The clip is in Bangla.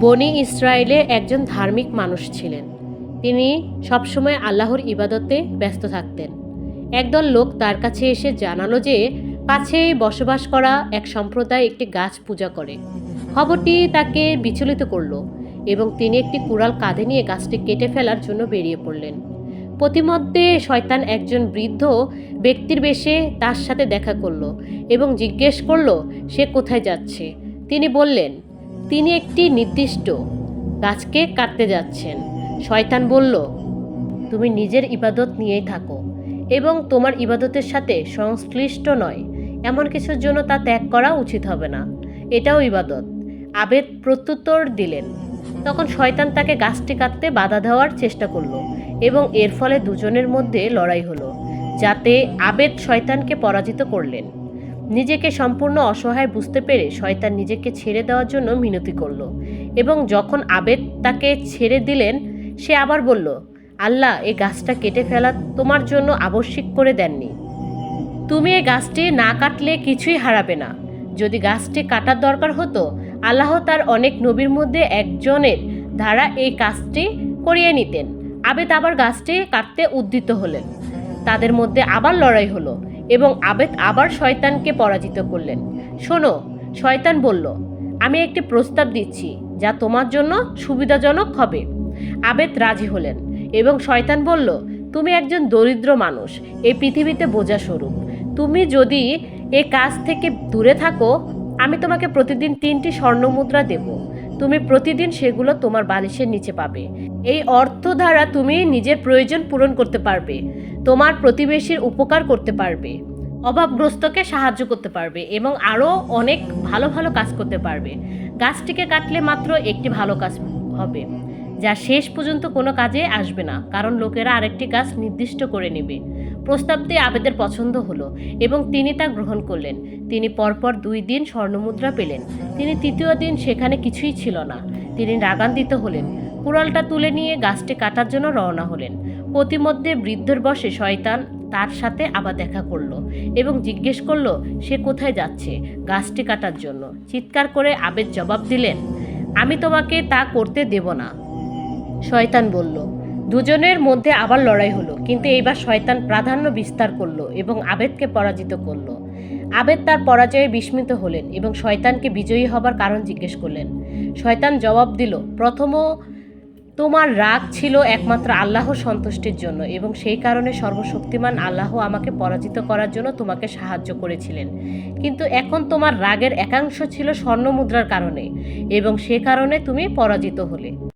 বনি ইসরায়েলে একজন ধার্মিক মানুষ ছিলেন। তিনি সবসময় আল্লাহর ইবাদতে ব্যস্ত থাকতেন। একদল লোক তার কাছে এসে জানালো যে পাছেই বসবাস করা এক সম্প্রদায় একটি গাছ পূজা করে। খবরটি তাকে বিচলিত করল এবং তিনি একটি কুড়াল কাঁধে নিয়ে গাছটি কেটে ফেলার জন্য বেরিয়ে পড়লেন। প্রতিমধ্যে শয়তান একজন বৃদ্ধ ব্যক্তির বেশে তার সাথে দেখা করল এবং জিজ্ঞেস করল, সে কোথায় যাচ্ছে? তিনি বললেন তিনি একটি নির্দিষ্ট গাছকে কাটতে যাচ্ছেন। শয়তান বলল, তুমি নিজের ইবাদত নিয়েই থাকো এবং তোমার ইবাদতের সাথে সংশ্লিষ্ট নয়। এমন কিছুর জন্য তা ত্যাগ করা উচিত হবে না। এটাও ইবাদত। আবেদ প্রত্যুত্তর দিলেন। তখন শয়তান তাকে গাছটি কাটতে বাধা দেওয়ার চেষ্টা করল এবং এর ফলে দুজনের মধ্যে লড়াই হলো, যাতে আবেদ শয়তানকে পরাজিত করলেন। নিজেকে সম্পূর্ণ অসহায় বুঝতে পেরে শয়তান নিজেকে ছেড়ে দেওয়ার জন্য মিনতি করল এবং যখন আবেদ তাকে ছেড়ে দিলেন, সে আবার বলল, আল্লাহ এই গাছটা কেটে ফেলা তোমার জন্য আবশ্যিক করে দেননি। তুমি এই গাছটি না কাটলে কিছুই হারাবে না। যদি গাছটি কাটার দরকার হতো, আল্লাহ তার অনেক নবীর মধ্যে একজনের দ্বারা এই কাজটি করিয়ে নিতেন। আবেদ আবার গাছটি কাটতে উদ্যত হলেন। তাদের মধ্যে আবার লড়াই হলো। এবং আবেদ আবার শয়তানকে পরাজিত করলেন। শোনো, শয়তান বলল, আমি একটি প্রস্তাব দিচ্ছি যা তোমার জন্য সুবিধাজনক হবে। আবেদ রাজি হলেন এবং শয়তান বলল, তুমি একজন দরিদ্র মানুষ এই পৃথিবীতে বোঝা স্বরূপ। তুমি যদি এ কাজ থেকে দূরে থাকো, আমি তোমাকে প্রতিদিন তিনটি স্বর্ণ মুদ্রা দেব। তুমি প্রতিদিন সেগুলো তোমার বালিশের নিচে পাবে। এই অর্থ দ্বারা তুমি নিজের প্রয়োজন পূরণ করতে পারবে, তোমার প্রতিবেশীর উপকার করতে পারবে, অভাবগ্রস্তকে সাহায্য করতে পারবে এবং আরও অনেক ভালো ভালো কাজ করতে পারবে। গাছটিকে কাটলে মাত্র একটি ভালো কাজ হবে, যা শেষ পর্যন্ত কোনো কাজে আসবে না, কারণ লোকেরা আরেকটি গাছ নির্দিষ্ট করে নেবে। প্রস্তাবটি আবেদের পছন্দ হলো এবং তিনি তা গ্রহণ করলেন। তিনি পরপর দুই দিন স্বর্ণমুদ্রা পেলেন। তিনি তৃতীয় দিন সেখানে কিছুই ছিল না। তিনি রাগান্বিত হলেন। কুড়ালটা তুলে নিয়ে গাছটি কাটার জন্য রওনা হলেন। প্রতিমধ্যে বৃদ্ধর বসে শয়তান তার সাথে আবার দেখা করল এবং জিজ্ঞেস করল, সে কোথায় যাচ্ছে গাছটি কাটার জন্য? চিৎকার করে আবেদ জবাব দিলেন, আমি তোমাকে তা করতে দেব না। শয়তান বলল দুজনের মধ্যে আবার লড়াই হলো, কিন্তু এইবার শয়তান প্রাধান্য বিস্তার করল এবং আবেদকে পরাজিত করল। আবেদ তার পরাজয়ে বিস্মিত হলেন এবং শয়তানকে বিজয়ী হবার কারণ জিজ্ঞেস করলেন। শয়তান জবাব দিল প্রথম তোমার রাগ ছিল একমাত্র আল্লাহ সন্তুষ্টির জন্য এবং সেই কারণে সর্বশক্তিমান আল্লাহ আমাকে পরাজিত করার জন্য তোমাকে সাহায্য করেছিলেন। কিন্তু এখন তোমার রাগের একাংশ ছিল স্বর্ণমুদ্রার কারণে এবং সে কারণে তুমি পরাজিত হলে।